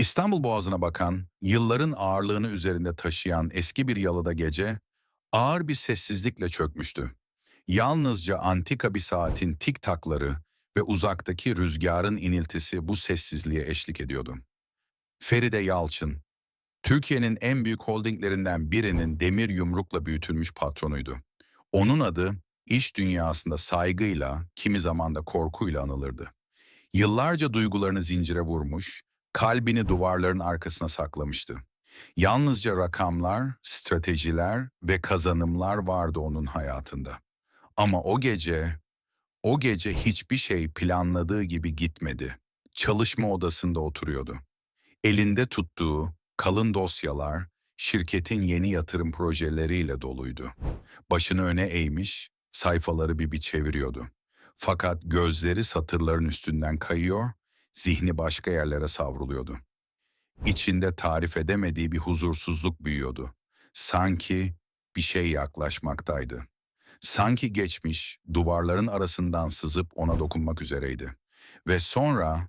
İstanbul Boğazı'na bakan, yılların ağırlığını üzerinde taşıyan eski bir yalıda gece, ağır bir sessizlikle çökmüştü. Yalnızca antika bir saatin tik takları ve uzaktaki rüzgarın iniltisi bu sessizliğe eşlik ediyordu. Feride Yalçın, Türkiye'nin en büyük holdinglerinden birinin demir yumrukla büyütülmüş patronuydu. Onun adı iş dünyasında saygıyla, kimi zaman da korkuyla anılırdı. Yıllarca duygularını zincire vurmuş, kalbini duvarların arkasına saklamıştı. Yalnızca rakamlar, stratejiler ve kazanımlar vardı onun hayatında. Ama o gece, o gece hiçbir şey planladığı gibi gitmedi. Çalışma odasında oturuyordu. Elinde tuttuğu kalın dosyalar şirketin yeni yatırım projeleriyle doluydu. Başını öne eğmiş, sayfaları bir bir çeviriyordu. Fakat gözleri satırların üstünden kayıyor, zihni başka yerlere savruluyordu. İçinde tarif edemediği bir huzursuzluk büyüyordu. Sanki bir şey yaklaşmaktaydı. Sanki geçmiş, duvarların arasından sızıp ona dokunmak üzereydi. Ve sonra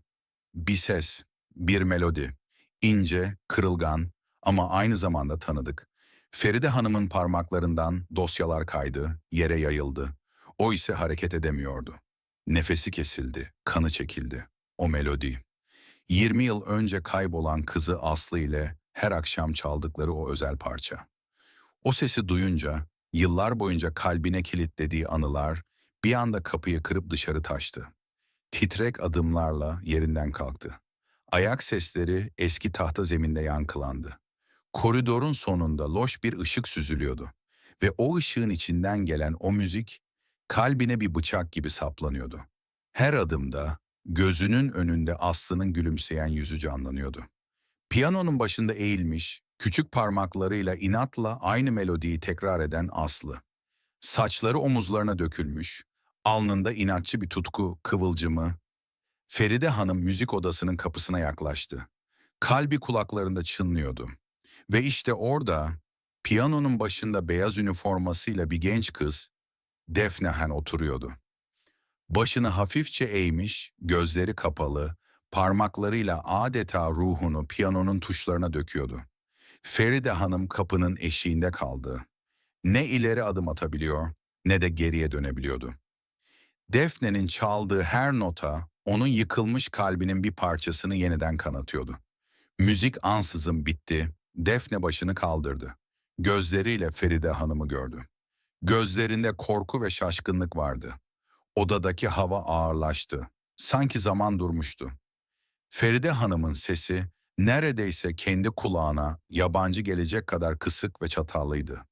bir ses, bir melodi, ince, kırılgan ama aynı zamanda tanıdık. Feride Hanım'ın parmaklarından dosyalar kaydı, yere yayıldı. O ise hareket edemiyordu. Nefesi kesildi, kanı çekildi. O melodi. 20 yıl önce kaybolan kızı Aslı ile her akşam çaldıkları o özel parça. O sesi duyunca, yıllar boyunca kalbine kilitlediği anılar bir anda kapıyı kırıp dışarı taştı. Titrek adımlarla yerinden kalktı. Ayak sesleri eski tahta zeminde yankılandı. Koridorun sonunda loş bir ışık süzülüyordu ve o ışığın içinden gelen o müzik kalbine bir bıçak gibi saplanıyordu. Her adımda gözünün önünde Aslı'nın gülümseyen yüzü canlanıyordu. Piyanonun başında eğilmiş, küçük parmaklarıyla inatla aynı melodiyi tekrar eden Aslı. Saçları omuzlarına dökülmüş, alnında inatçı bir tutku kıvılcımı. Feride Hanım müzik odasının kapısına yaklaştı. Kalbi kulaklarında çınlıyordu. Ve işte orada, piyanonun başında beyaz üniformasıyla bir genç kız, Defnehan oturuyordu. Başını hafifçe eğmiş, gözleri kapalı, parmaklarıyla adeta ruhunu piyanonun tuşlarına döküyordu. Feride Hanım kapının eşiğinde kaldı. Ne ileri adım atabiliyor, ne de geriye dönebiliyordu. Defne'nin çaldığı her nota, onun yıkılmış kalbinin bir parçasını yeniden kanatıyordu. Müzik ansızın bitti, Defne başını kaldırdı. Gözleriyle Feride Hanım'ı gördü. Gözlerinde korku ve şaşkınlık vardı. Odadaki hava ağırlaştı. Sanki zaman durmuştu. Feride Hanım'ın sesi neredeyse kendi kulağına yabancı gelecek kadar kısık ve çatallıydı.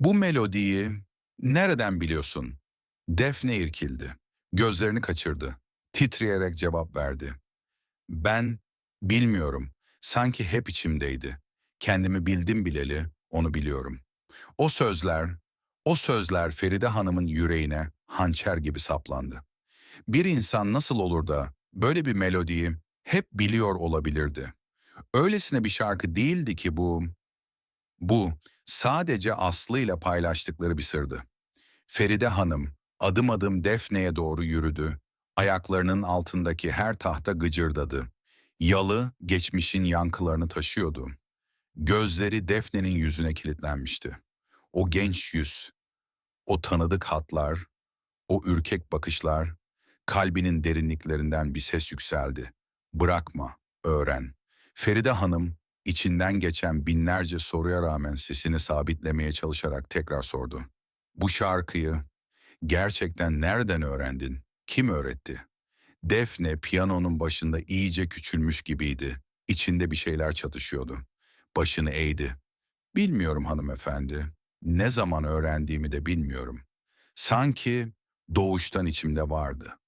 Bu melodiyi nereden biliyorsun? Defne irkildi. Gözlerini kaçırdı. Titreyerek cevap verdi. Ben bilmiyorum. Sanki hep içimdeydi. Kendimi bildim bileli onu biliyorum. O sözler, o sözler Feride Hanım'ın yüreğine hançer gibi saplandı. Bir insan nasıl olur da böyle bir melodiyi hep biliyor olabilirdi. Öylesine bir şarkı değildi ki bu. Bu sadece Aslı ile paylaştıkları bir sırdı. Feride Hanım adım adım Defne'ye doğru yürüdü. Ayaklarının altındaki her tahta gıcırdadı. Yalı geçmişin yankılarını taşıyordu. Gözleri Defne'nin yüzüne kilitlenmişti. O genç yüz, o tanıdık hatlar, o ürkek bakışlar, kalbinin derinliklerinden bir ses yükseldi. Bırakma, öğren. Feride Hanım içinden geçen binlerce soruya rağmen sesini sabitlemeye çalışarak tekrar sordu. Bu şarkıyı gerçekten nereden öğrendin? Kim öğretti? Defne piyanonun başında iyice küçülmüş gibiydi. İçinde bir şeyler çatışıyordu. Başını eğdi. Bilmiyorum hanımefendi. Ne zaman öğrendiğimi de bilmiyorum. Sanki doğuştan içimde vardı.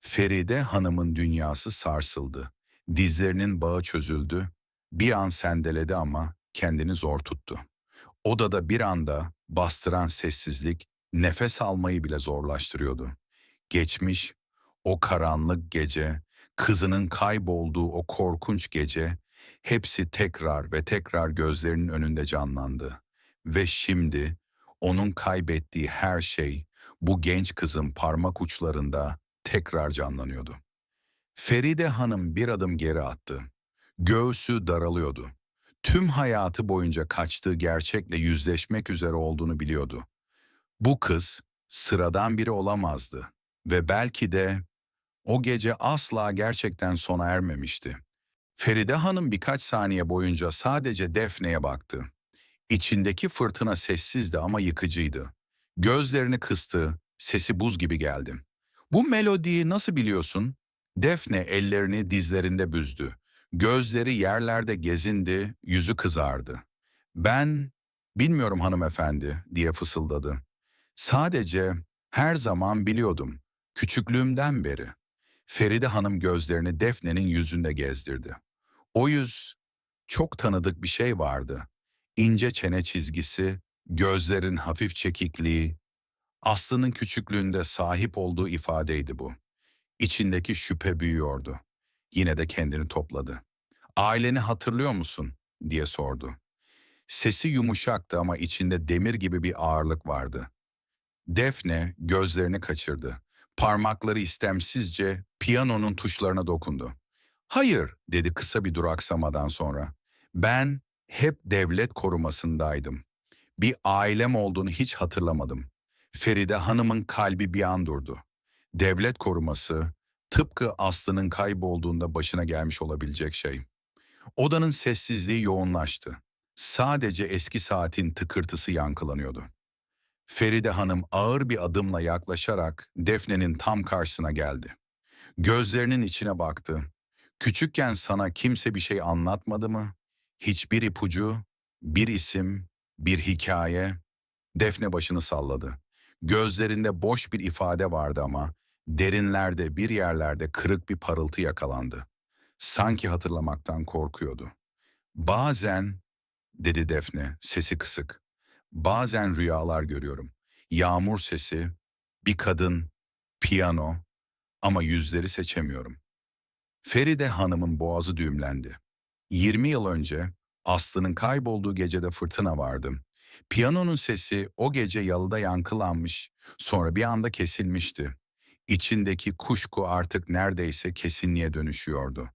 Feride Hanım'ın dünyası sarsıldı. Dizlerinin bağı çözüldü. Bir an sendeledi ama kendini zor tuttu. Odada bir anda bastıran sessizlik nefes almayı bile zorlaştırıyordu. Geçmiş, o karanlık gece, kızının kaybolduğu o korkunç gece, hepsi tekrar ve tekrar gözlerinin önünde canlandı. Ve şimdi onun kaybettiği her şey bu genç kızın parmak uçlarında tekrar canlanıyordu. Feride Hanım bir adım geri attı. Göğsü daralıyordu. Tüm hayatı boyunca kaçtığı gerçekle yüzleşmek üzere olduğunu biliyordu. Bu kız sıradan biri olamazdı ve belki de o gece asla gerçekten sona ermemişti. Feride Hanım birkaç saniye boyunca sadece Defne'ye baktı. İçindeki fırtına sessizdi ama yıkıcıydı. Gözlerini kıstı, sesi buz gibi geldi. Bu melodiyi nasıl biliyorsun? Defne ellerini dizlerinde büzdü. Gözleri yerlerde gezindi, yüzü kızardı. Ben, bilmiyorum hanımefendi diye fısıldadı. Sadece her zaman biliyordum, küçüklüğümden beri. Feride Hanım gözlerini Defne'nin yüzünde gezdirdi. O yüz, çok tanıdık bir şey vardı. İnce çene çizgisi, gözlerin hafif çekikliği, Aslı'nın küçüklüğünde sahip olduğu ifadeydi bu. İçindeki şüphe büyüyordu. Yine de kendini topladı. Aileni hatırlıyor musun? diye sordu. Sesi yumuşaktı ama içinde demir gibi bir ağırlık vardı. Defne gözlerini kaçırdı. Parmakları istemsizce piyanonun tuşlarına dokundu. Hayır, dedi kısa bir duraksamadan sonra. Ben hep devlet korumasındaydım. Bir ailem olduğunu hiç hatırlamadım. Feride Hanım'ın kalbi bir an durdu. Devlet koruması, tıpkı Aslı'nın kaybolduğunda başına gelmiş olabilecek şey. Odanın sessizliği yoğunlaştı. Sadece eski saatin tıkırtısı yankılanıyordu. Feride Hanım ağır bir adımla yaklaşarak Defne'nin tam karşısına geldi. Gözlerinin içine baktı. Küçükken sana kimse bir şey anlatmadı mı? Hiçbir ipucu, bir isim, bir hikaye. Defne başını salladı. Gözlerinde boş bir ifade vardı ama derinlerde bir yerlerde kırık bir parıltı yakalandı. Sanki hatırlamaktan korkuyordu. Bazen, dedi Defne, sesi kısık. Bazen rüyalar görüyorum. Yağmur sesi, bir kadın, piyano ama yüzleri seçemiyorum. Feride Hanım'ın boğazı düğümlendi. 20 yıl önce Aslı'nın kaybolduğu gecede fırtına vardı. Piyanonun sesi o gece yalıda yankılanmış, sonra bir anda kesilmişti. İçindeki kuşku artık neredeyse kesinliğe dönüşüyordu.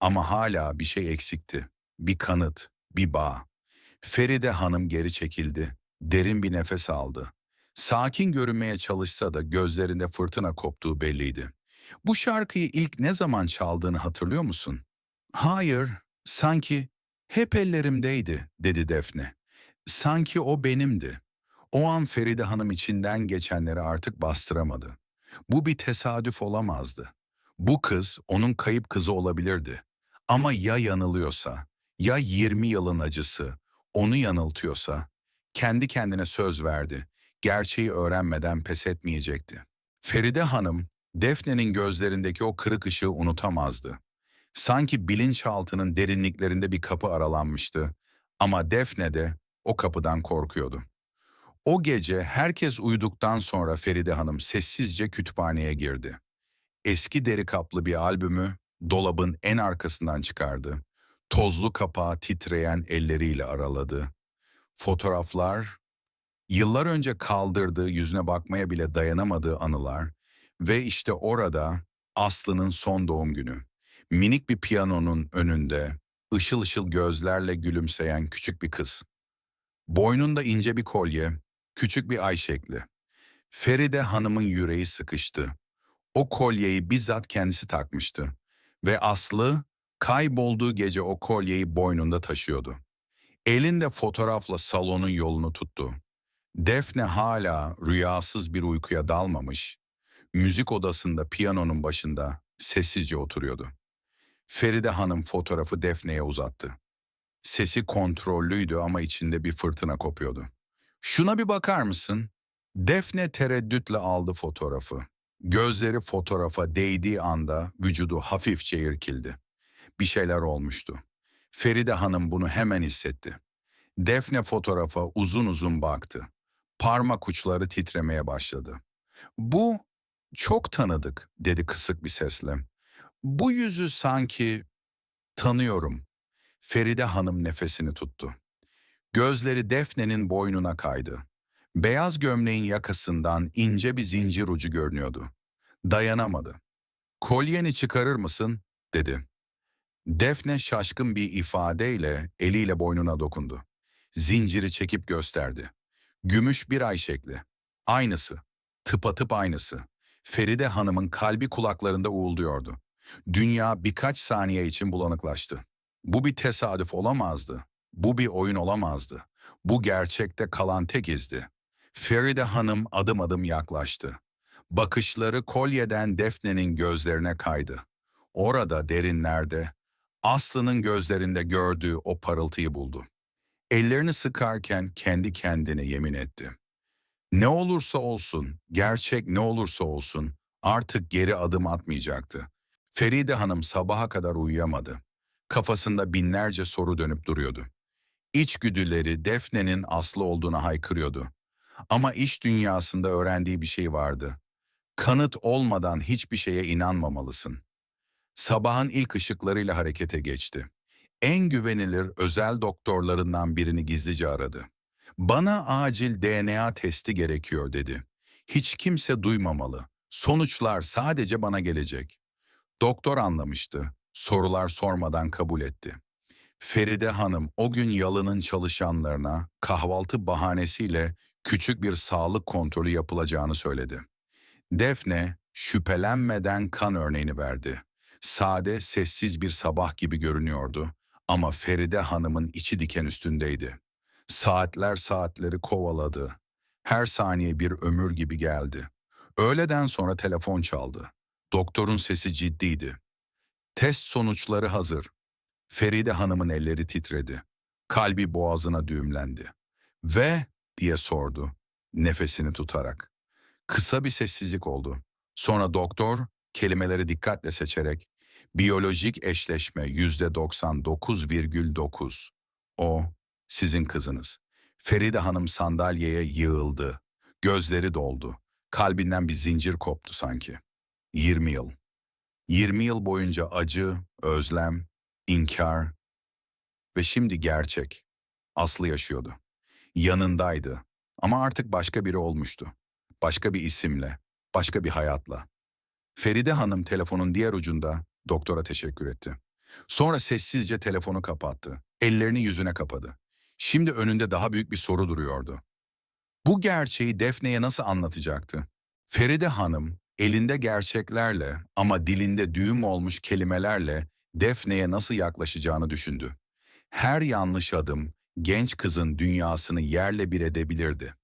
Ama hala bir şey eksikti. Bir kanıt, bir bağ. Feride Hanım geri çekildi. Derin bir nefes aldı. Sakin görünmeye çalışsa da gözlerinde fırtına koptuğu belliydi. Bu şarkıyı ilk ne zaman çaldığını hatırlıyor musun? Hayır, sanki hep ellerimdeydi, dedi Defne. Sanki o benimdi. O an Feride Hanım içinden geçenleri artık bastıramadı. Bu bir tesadüf olamazdı. Bu kız onun kayıp kızı olabilirdi. Ama ya yanılıyorsa, ya 20 yılın acısı onu yanıltıyorsa, kendi kendine söz verdi. Gerçeği öğrenmeden pes etmeyecekti. Feride Hanım, Defne'nin gözlerindeki o kırık ışığı unutamazdı. Sanki bilinçaltının derinliklerinde bir kapı aralanmıştı. Ama Defne de o kapıdan korkuyordu. O gece herkes uyuduktan sonra Feride Hanım sessizce kütüphaneye girdi. Eski deri kaplı bir albümü dolabın en arkasından çıkardı. Tozlu kapağı titreyen elleriyle araladı. Fotoğraflar, yıllar önce kaldırdığı yüzüne bakmaya bile dayanamadığı anılar ve işte orada Aslı'nın son doğum günü. Minik bir piyanonun önünde ışıl ışıl gözlerle gülümseyen küçük bir kız. Boynunda ince bir kolye, küçük bir ay şekli. Feride Hanım'ın yüreği sıkıştı. O kolyeyi bizzat kendisi takmıştı. Ve Aslı kaybolduğu gece o kolyeyi boynunda taşıyordu. Elinde fotoğrafla salonun yolunu tuttu. Defne hala rüyasız bir uykuya dalmamış, müzik odasında piyanonun başında sessizce oturuyordu. Feride Hanım fotoğrafı Defne'ye uzattı. Sesi kontrollüydü ama içinde bir fırtına kopuyordu. Şuna bir bakar mısın? Defne tereddütle aldı fotoğrafı. Gözleri fotoğrafa değdiği anda vücudu hafifçe irkildi. Bir şeyler olmuştu. Feride Hanım bunu hemen hissetti. Defne fotoğrafa uzun uzun baktı. Parmak uçları titremeye başladı. Bu çok tanıdık dedi kısık bir sesle. Bu yüzü sanki tanıyorum. Feride Hanım nefesini tuttu. Gözleri Defne'nin boynuna kaydı. Beyaz gömleğin yakasından ince bir zincir ucu görünüyordu. Dayanamadı. Kolyeni çıkarır mısın? dedi. Defne şaşkın bir ifadeyle eliyle boynuna dokundu. Zinciri çekip gösterdi. Gümüş bir ay şekli. Aynısı. Tıpatıp aynısı. Feride Hanım'ın kalbi kulaklarında uğulduyordu. Dünya birkaç saniye için bulanıklaştı. Bu bir tesadüf olamazdı. Bu bir oyun olamazdı. Bu gerçekte kalan tek izdi. Feride Hanım adım adım yaklaştı. Bakışları kolyeden Defne'nin gözlerine kaydı. Orada derinlerde Aslı'nın gözlerinde gördüğü o parıltıyı buldu. Ellerini sıkarken kendi kendine yemin etti. Ne olursa olsun, gerçek ne olursa olsun artık geri adım atmayacaktı. Feride Hanım sabaha kadar uyuyamadı. Kafasında binlerce soru dönüp duruyordu. İçgüdüleri Defne'nin Aslı olduğuna haykırıyordu. Ama iş dünyasında öğrendiği bir şey vardı. Kanıt olmadan hiçbir şeye inanmamalısın. Sabahın ilk ışıklarıyla harekete geçti. En güvenilir özel doktorlarından birini gizlice aradı. Bana acil DNA testi gerekiyor dedi. Hiç kimse duymamalı. Sonuçlar sadece bana gelecek. Doktor anlamıştı. Sorular sormadan kabul etti. Feride Hanım o gün yalının çalışanlarına kahvaltı bahanesiyle küçük bir sağlık kontrolü yapılacağını söyledi. Defne şüphelenmeden kan örneğini verdi. Sade, sessiz bir sabah gibi görünüyordu ama Feride Hanım'ın içi diken üstündeydi. Saatler saatleri kovaladı. Her saniye bir ömür gibi geldi. Öğleden sonra telefon çaldı. Doktorun sesi ciddiydi. Test sonuçları hazır. Feride Hanım'ın elleri titredi. Kalbi boğazına düğümlendi. Ve diye sordu nefesini tutarak. Kısa bir sessizlik oldu. Sonra doktor kelimeleri dikkatle seçerek biyolojik eşleşme yüzde 99,9. O sizin kızınız. Feride Hanım sandalyeye yığıldı. Gözleri doldu. Kalbinden bir zincir koptu sanki. 20 yıl. 20 yıl boyunca acı, özlem, inkar ve şimdi gerçek. Aslı yaşıyordu. Yanındaydı ama artık başka biri olmuştu. Başka bir isimle, başka bir hayatla. Feride Hanım telefonun diğer ucunda doktora teşekkür etti. Sonra sessizce telefonu kapattı. Ellerini yüzüne kapadı. Şimdi önünde daha büyük bir soru duruyordu. Bu gerçeği Defne'ye nasıl anlatacaktı? Feride Hanım elinde gerçeklerle ama dilinde düğüm olmuş kelimelerle Defne'ye nasıl yaklaşacağını düşündü. Her yanlış adım genç kızın dünyasını yerle bir edebilirdi.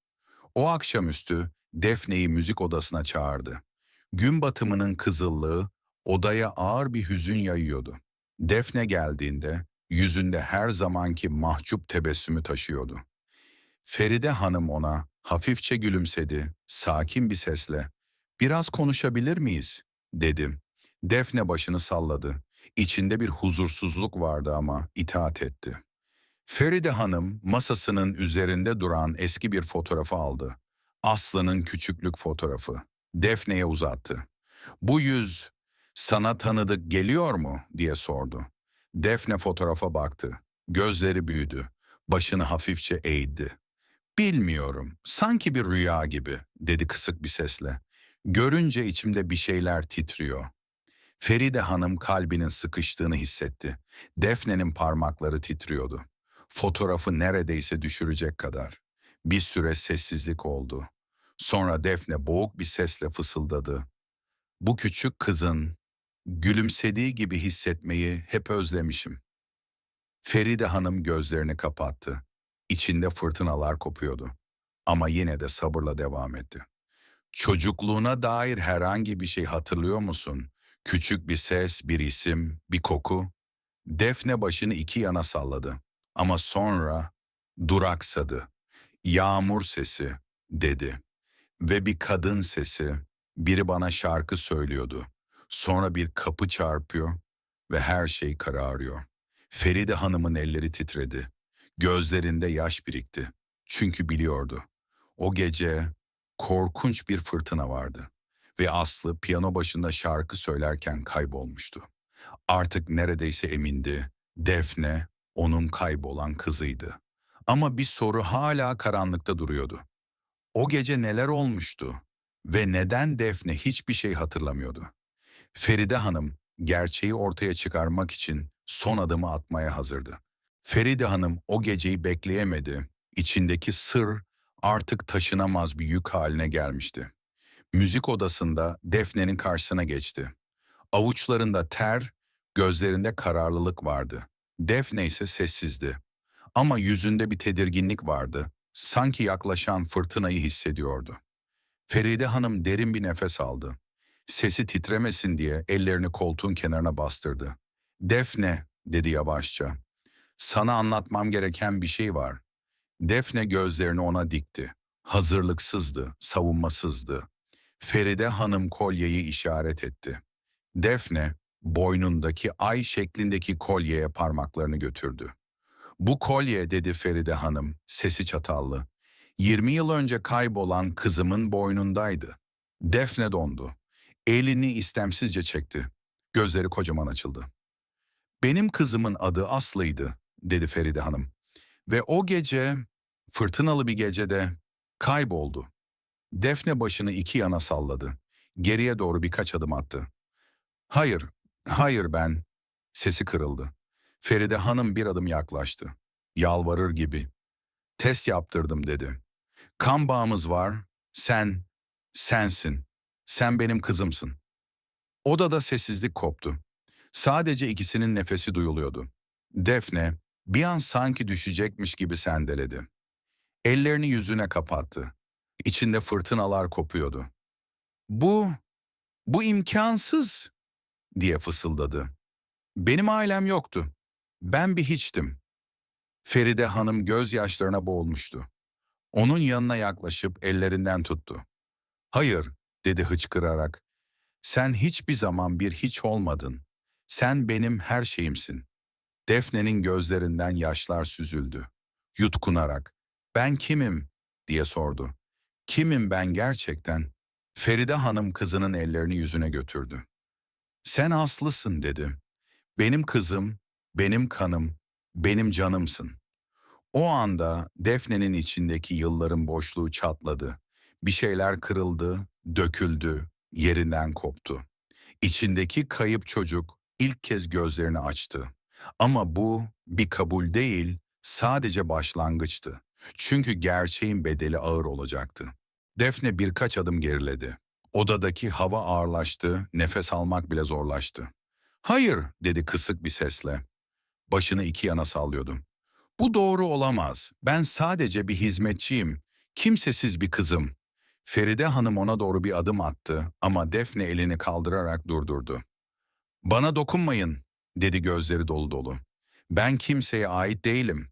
O akşamüstü Defne'yi müzik odasına çağırdı. Gün batımının kızıllığı odaya ağır bir hüzün yayıyordu. Defne geldiğinde yüzünde her zamanki mahcup tebessümü taşıyordu. Feride Hanım ona hafifçe gülümsedi, sakin bir sesle. ''Biraz konuşabilir miyiz?'' dedim. Defne başını salladı. İçinde bir huzursuzluk vardı ama itaat etti. Feride Hanım masasının üzerinde duran eski bir fotoğrafı aldı. Aslı'nın küçüklük fotoğrafı. Defne'ye uzattı. Bu yüz sana tanıdık geliyor mu diye sordu. Defne fotoğrafa baktı. Gözleri büyüdü. Başını hafifçe eğdi. Bilmiyorum, sanki bir rüya gibi dedi kısık bir sesle. Görünce içimde bir şeyler titriyor. Feride Hanım kalbinin sıkıştığını hissetti. Defne'nin parmakları titriyordu. Fotoğrafı neredeyse düşürecek kadar. Bir süre sessizlik oldu. Sonra Defne boğuk bir sesle fısıldadı. Bu küçük kızın gülümsediği gibi hissetmeyi hep özlemişim. Feride Hanım gözlerini kapattı. İçinde fırtınalar kopuyordu. Ama yine de sabırla devam etti. Çocukluğuna dair herhangi bir şey hatırlıyor musun? Küçük bir ses, bir isim, bir koku. Defne başını iki yana salladı. Ama sonra duraksadı. Yağmur sesi, dedi. Ve bir kadın sesi, biri bana şarkı söylüyordu. Sonra bir kapı çarpıyor ve her şey kararıyor. Feride Hanım'ın elleri titredi. Gözlerinde yaş birikti. Çünkü biliyordu. O gece korkunç bir fırtına vardı. Ve Aslı piyano başında şarkı söylerken kaybolmuştu. Artık neredeyse emindi. Defne onun kaybolan kızıydı. Ama bir soru hala karanlıkta duruyordu. O gece neler olmuştu ve neden Defne hiçbir şey hatırlamıyordu? Feride Hanım gerçeği ortaya çıkarmak için son adımı atmaya hazırdı. Feride Hanım o geceyi bekleyemedi. İçindeki sır artık taşınamaz bir yük haline gelmişti. Müzik odasında Defne'nin karşısına geçti. Avuçlarında ter, gözlerinde kararlılık vardı. Defne ise sessizdi. Ama yüzünde bir tedirginlik vardı. Sanki yaklaşan fırtınayı hissediyordu. Feride Hanım derin bir nefes aldı. Sesi titremesin diye ellerini koltuğun kenarına bastırdı. Defne, dedi yavaşça. Sana anlatmam gereken bir şey var. Defne gözlerini ona dikti. Hazırlıksızdı, savunmasızdı. Feride Hanım kolyeyi işaret etti. Defne, boynundaki ay şeklindeki kolyeye parmaklarını götürdü. Bu kolye dedi Feride Hanım, sesi çatallı. 20 yıl önce kaybolan kızımın boynundaydı. Defne dondu. Elini istemsizce çekti. Gözleri kocaman açıldı. Benim kızımın adı Aslı'ydı, dedi Feride Hanım. Ve o gece, fırtınalı bir gecede kayboldu. Defne başını iki yana salladı. Geriye doğru birkaç adım attı. Hayır, hayır ben. Sesi kırıldı. Feride Hanım bir adım yaklaştı. Yalvarır gibi. Test yaptırdım dedi. Kan bağımız var. Sen, sensin. Sen benim kızımsın. Odada sessizlik koptu. Sadece ikisinin nefesi duyuluyordu. Defne bir an sanki düşecekmiş gibi sendeledi. Ellerini yüzüne kapattı. İçinde fırtınalar kopuyordu. Bu, bu imkansız diye fısıldadı. Benim ailem yoktu. Ben bir hiçtim. Feride Hanım gözyaşlarına boğulmuştu. Onun yanına yaklaşıp ellerinden tuttu. Hayır, dedi hıçkırarak. Sen hiçbir zaman bir hiç olmadın. Sen benim her şeyimsin. Defne'nin gözlerinden yaşlar süzüldü. Yutkunarak, ben kimim diye sordu. Kimim ben gerçekten? Feride Hanım kızının ellerini yüzüne götürdü. Sen Aslı'sın dedi. Benim kızım, benim kanım, benim canımsın. O anda Defne'nin içindeki yılların boşluğu çatladı. Bir şeyler kırıldı, döküldü, yerinden koptu. İçindeki kayıp çocuk ilk kez gözlerini açtı. Ama bu bir kabul değil, sadece başlangıçtı. Çünkü gerçeğin bedeli ağır olacaktı. Defne birkaç adım geriledi. Odadaki hava ağırlaştı, nefes almak bile zorlaştı. Hayır, dedi kısık bir sesle. Başını iki yana sallıyordu. Bu doğru olamaz. Ben sadece bir hizmetçiyim. Kimsesiz bir kızım. Feride Hanım ona doğru bir adım attı ama Defne elini kaldırarak durdurdu. Bana dokunmayın, dedi gözleri dolu dolu. Ben kimseye ait değilim.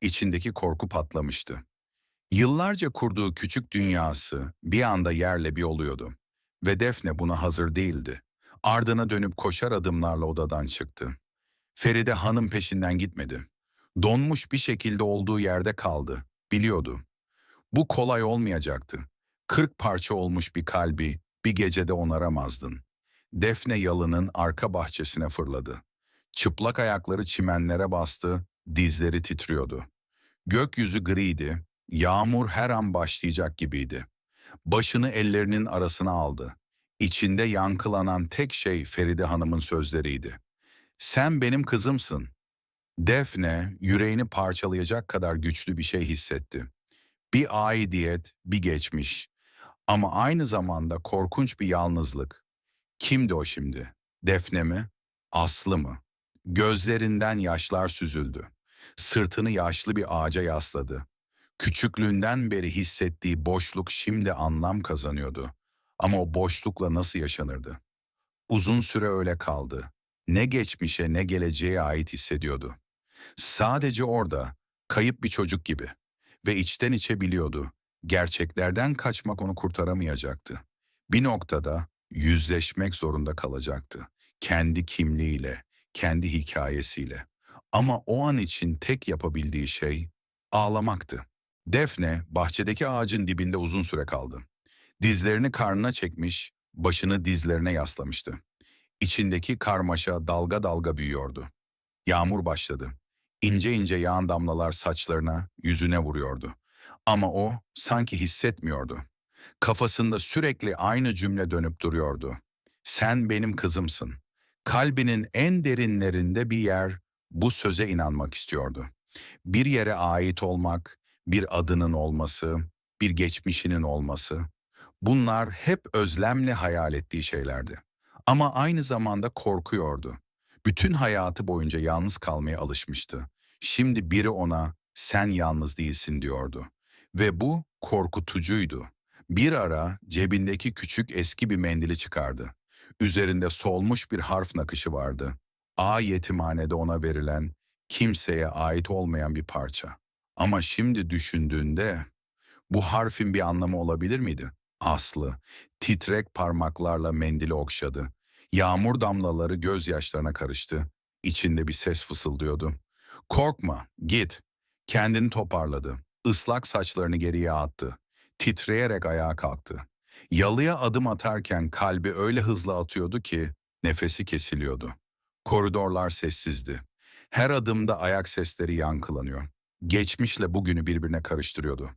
İçindeki korku patlamıştı. Yıllarca kurduğu küçük dünyası bir anda yerle bir oluyordu. Ve Defne buna hazır değildi. Ardına dönüp koşar adımlarla odadan çıktı. Feride hanım peşinden gitmedi. Donmuş bir şekilde olduğu yerde kaldı. Biliyordu. Bu kolay olmayacaktı. Kırk parça olmuş bir kalbi bir gecede onaramazdın. Defne yalının arka bahçesine fırladı. Çıplak ayakları çimenlere bastı, dizleri titriyordu. Gökyüzü griydi, yağmur her an başlayacak gibiydi. Başını ellerinin arasına aldı. İçinde yankılanan tek şey Feride Hanım'ın sözleriydi. Sen benim kızımsın. Defne yüreğini parçalayacak kadar güçlü bir şey hissetti. Bir aidiyet, bir geçmiş. Ama aynı zamanda korkunç bir yalnızlık. Kimdi o şimdi? Defne mi? Aslı mı? Gözlerinden yaşlar süzüldü. Sırtını yaşlı bir ağaca yasladı. Küçüklüğünden beri hissettiği boşluk şimdi anlam kazanıyordu. Ama o boşlukla nasıl yaşanırdı? Uzun süre öyle kaldı. Ne geçmişe ne geleceğe ait hissediyordu. Sadece orada, kayıp bir çocuk gibi. Ve içten içe biliyordu, gerçeklerden kaçmak onu kurtaramayacaktı. Bir noktada yüzleşmek zorunda kalacaktı. Kendi kimliğiyle, kendi hikayesiyle. Ama o an için tek yapabildiği şey ağlamaktı. Defne bahçedeki ağacın dibinde uzun süre kaldı. Dizlerini karnına çekmiş, başını dizlerine yaslamıştı. İçindeki karmaşa dalga dalga büyüyordu. Yağmur başladı. İnce ince yağan damlalar saçlarına, yüzüne vuruyordu. Ama o sanki hissetmiyordu. Kafasında sürekli aynı cümle dönüp duruyordu. Sen benim kızımsın. Kalbinin en derinlerinde bir yer bu söze inanmak istiyordu. Bir yere ait olmak, bir adının olması, bir geçmişinin olması. Bunlar hep özlemle hayal ettiği şeylerdi. Ama aynı zamanda korkuyordu. Bütün hayatı boyunca yalnız kalmaya alışmıştı. Şimdi biri ona sen yalnız değilsin diyordu. Ve bu korkutucuydu. Bir ara cebindeki küçük eski bir mendili çıkardı. Üzerinde solmuş bir harf nakışı vardı. A yetimhanede ona verilen, kimseye ait olmayan bir parça. Ama şimdi düşündüğünde bu harfin bir anlamı olabilir miydi? Aslı, titrek parmaklarla mendili okşadı. Yağmur damlaları gözyaşlarına karıştı. İçinde bir ses fısıldıyordu. Korkma, git. Kendini toparladı. Islak saçlarını geriye attı. Titreyerek ayağa kalktı. Yalıya adım atarken kalbi öyle hızlı atıyordu ki nefesi kesiliyordu. Koridorlar sessizdi. Her adımda ayak sesleri yankılanıyor. Geçmişle bugünü birbirine karıştırıyordu.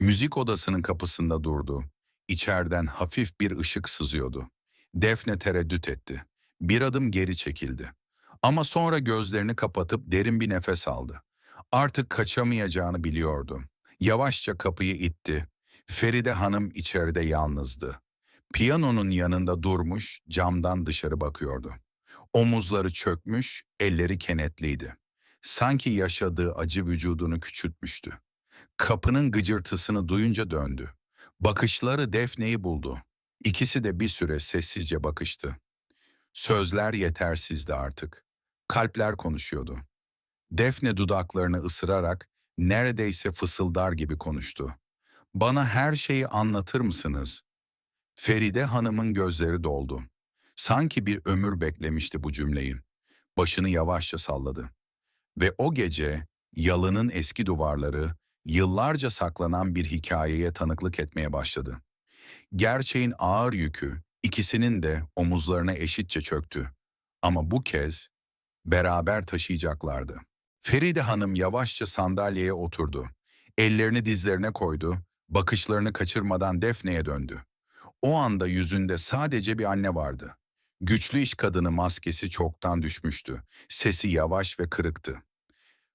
Müzik odasının kapısında durdu. İçeriden hafif bir ışık sızıyordu. Defne tereddüt etti. Bir adım geri çekildi. Ama sonra gözlerini kapatıp derin bir nefes aldı. Artık kaçamayacağını biliyordu. Yavaşça kapıyı itti. Feride Hanım içeride yalnızdı. Piyanonun yanında durmuş, camdan dışarı bakıyordu. Omuzları çökmüş, elleri kenetliydi. Sanki yaşadığı acı vücudunu küçültmüştü. Kapının gıcırtısını duyunca döndü. Bakışları Defne'yi buldu. İkisi de bir süre sessizce bakıştı. Sözler yetersizdi artık. Kalpler konuşuyordu. Defne dudaklarını ısırarak neredeyse fısıldar gibi konuştu. Bana her şeyi anlatır mısınız? Feride Hanım'ın gözleri doldu. Sanki bir ömür beklemişti bu cümleyi. Başını yavaşça salladı. Ve o gece yalının eski duvarları yıllarca saklanan bir hikayeye tanıklık etmeye başladı. Gerçeğin ağır yükü ikisinin de omuzlarına eşitçe çöktü. Ama bu kez beraber taşıyacaklardı. Feride Hanım yavaşça sandalyeye oturdu. Ellerini dizlerine koydu, bakışlarını kaçırmadan Defne'ye döndü. O anda yüzünde sadece bir anne vardı. Güçlü iş kadını maskesi çoktan düşmüştü. Sesi yavaş ve kırıktı.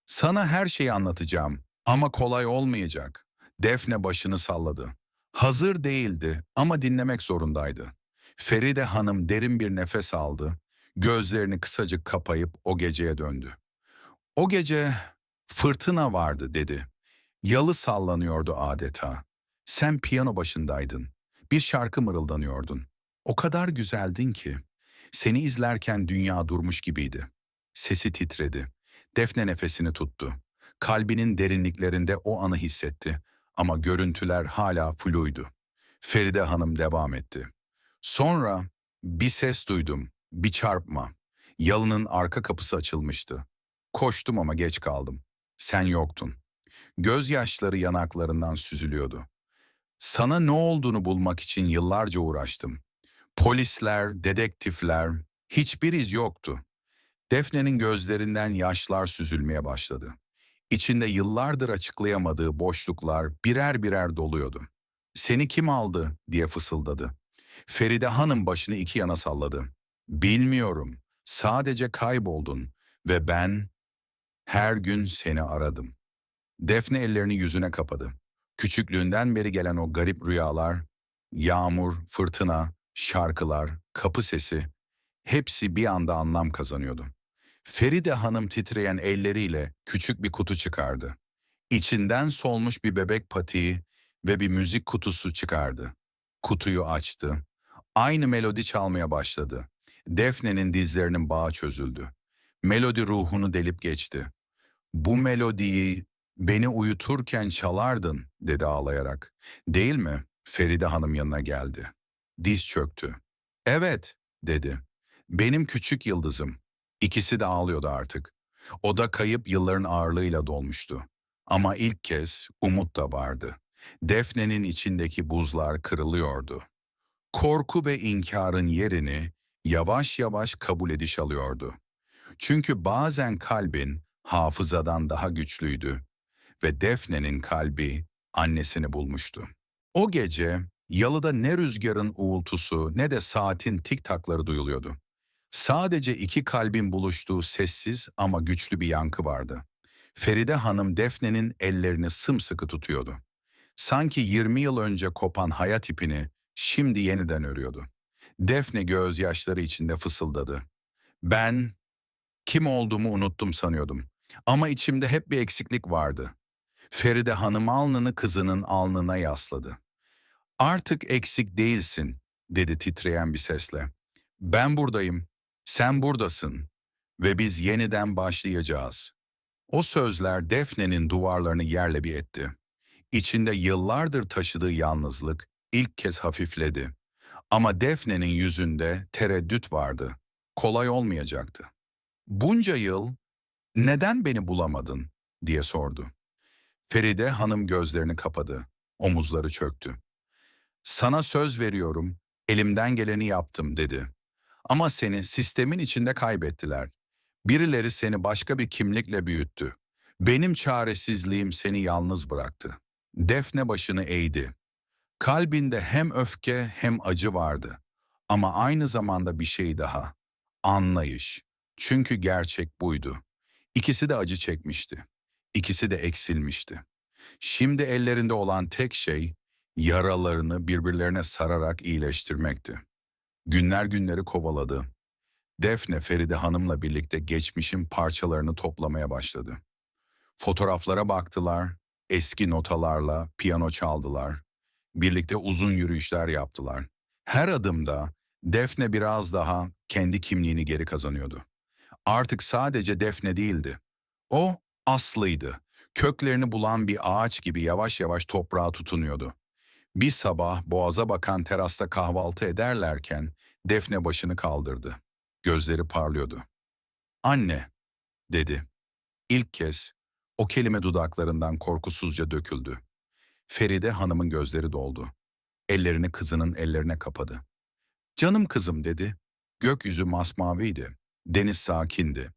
Sana her şeyi anlatacağım ama kolay olmayacak. Defne başını salladı. Hazır değildi ama dinlemek zorundaydı. Feride Hanım derin bir nefes aldı. Gözlerini kısacık kapayıp o geceye döndü. O gece fırtına vardı dedi. Yalı sallanıyordu adeta. Sen piyano başındaydın. Bir şarkı mırıldanıyordun. O kadar güzeldin ki. Seni izlerken dünya durmuş gibiydi. Sesi titredi. Defne nefesini tuttu. Kalbinin derinliklerinde o anı hissetti. Ama görüntüler hala fluydu. Feride Hanım devam etti. Sonra bir ses duydum. Bir çarpma. Yalının arka kapısı açılmıştı. Koştum ama geç kaldım. Sen yoktun. Gözyaşları yanaklarından süzülüyordu. Sana ne olduğunu bulmak için yıllarca uğraştım. Polisler, dedektifler, hiçbir iz yoktu. Defne'nin gözlerinden yaşlar süzülmeye başladı. İçinde yıllardır açıklayamadığı boşluklar birer birer doluyordu. Seni kim aldı diye fısıldadı. Feride Hanım başını iki yana salladı. Bilmiyorum, sadece kayboldun ve ben her gün seni aradım. Defne ellerini yüzüne kapadı. Küçüklüğünden beri gelen o garip rüyalar, yağmur, fırtına, şarkılar, kapı sesi, hepsi bir anda anlam kazanıyordu. Feride Hanım titreyen elleriyle küçük bir kutu çıkardı. İçinden solmuş bir bebek patiği ve bir müzik kutusu çıkardı. Kutuyu açtı. Aynı melodi çalmaya başladı. Defne'nin dizlerinin bağı çözüldü. Melodi ruhunu delip geçti. Bu melodiyi beni uyuturken çalardın dedi ağlayarak. Değil mi? Feride Hanım yanına geldi. Diz çöktü. Evet dedi. Benim küçük yıldızım. İkisi de ağlıyordu artık. O da kayıp yılların ağırlığıyla dolmuştu. Ama ilk kez umut da vardı. Defne'nin içindeki buzlar kırılıyordu. Korku ve inkarın yerini yavaş yavaş kabul ediş alıyordu. Çünkü bazen kalbin hafızadan daha güçlüydü ve Defne'nin kalbi annesini bulmuştu. O gece yalıda ne rüzgarın uğultusu ne de saatin tik takları duyuluyordu. Sadece iki kalbin buluştuğu sessiz ama güçlü bir yankı vardı. Feride Hanım Defne'nin ellerini sımsıkı tutuyordu. Sanki 20 yıl önce kopan hayat ipini şimdi yeniden örüyordu. Defne gözyaşları içinde fısıldadı. Ben kim olduğumu unuttum sanıyordum. Ama içimde hep bir eksiklik vardı. Feride Hanım alnını kızının alnına yasladı. Artık eksik değilsin, dedi titreyen bir sesle. Ben buradayım, sen buradasın ve biz yeniden başlayacağız. O sözler Defne'nin duvarlarını yerle bir etti. İçinde yıllardır taşıdığı yalnızlık ilk kez hafifledi. Ama Defne'nin yüzünde tereddüt vardı. Kolay olmayacaktı. Bunca yıl neden beni bulamadın diye sordu. Feride hanım gözlerini kapadı. Omuzları çöktü. Sana söz veriyorum, elimden geleni yaptım dedi. Ama seni sistemin içinde kaybettiler. Birileri seni başka bir kimlikle büyüttü. Benim çaresizliğim seni yalnız bıraktı. Defne başını eğdi. Kalbinde hem öfke hem acı vardı. Ama aynı zamanda bir şey daha. Anlayış. Çünkü gerçek buydu. İkisi de acı çekmişti. İkisi de eksilmişti. Şimdi ellerinde olan tek şey yaralarını birbirlerine sararak iyileştirmekti. Günler günleri kovaladı. Defne Feride Hanım'la birlikte geçmişin parçalarını toplamaya başladı. Fotoğraflara baktılar, eski notalarla piyano çaldılar. Birlikte uzun yürüyüşler yaptılar. Her adımda Defne biraz daha kendi kimliğini geri kazanıyordu. Artık sadece Defne değildi. O Aslı'ydı. Köklerini bulan bir ağaç gibi yavaş yavaş toprağa tutunuyordu. Bir sabah boğaza bakan terasta kahvaltı ederlerken Defne başını kaldırdı. Gözleri parlıyordu. Anne, dedi. İlk kez o kelime dudaklarından korkusuzca döküldü. Feride hanımın gözleri doldu. Ellerini kızının ellerine kapadı. Canım kızım dedi. Gökyüzü masmaviydi. Deniz sakindi.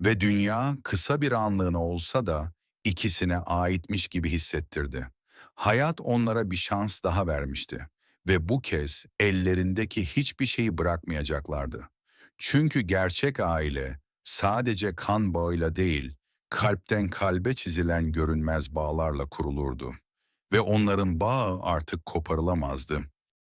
Ve dünya kısa bir anlığına olsa da ikisine aitmiş gibi hissettirdi. Hayat onlara bir şans daha vermişti. Ve bu kez ellerindeki hiçbir şeyi bırakmayacaklardı. Çünkü gerçek aile sadece kan bağıyla değil, kalpten kalbe çizilen görünmez bağlarla kurulurdu. Ve onların bağı artık koparılamazdı.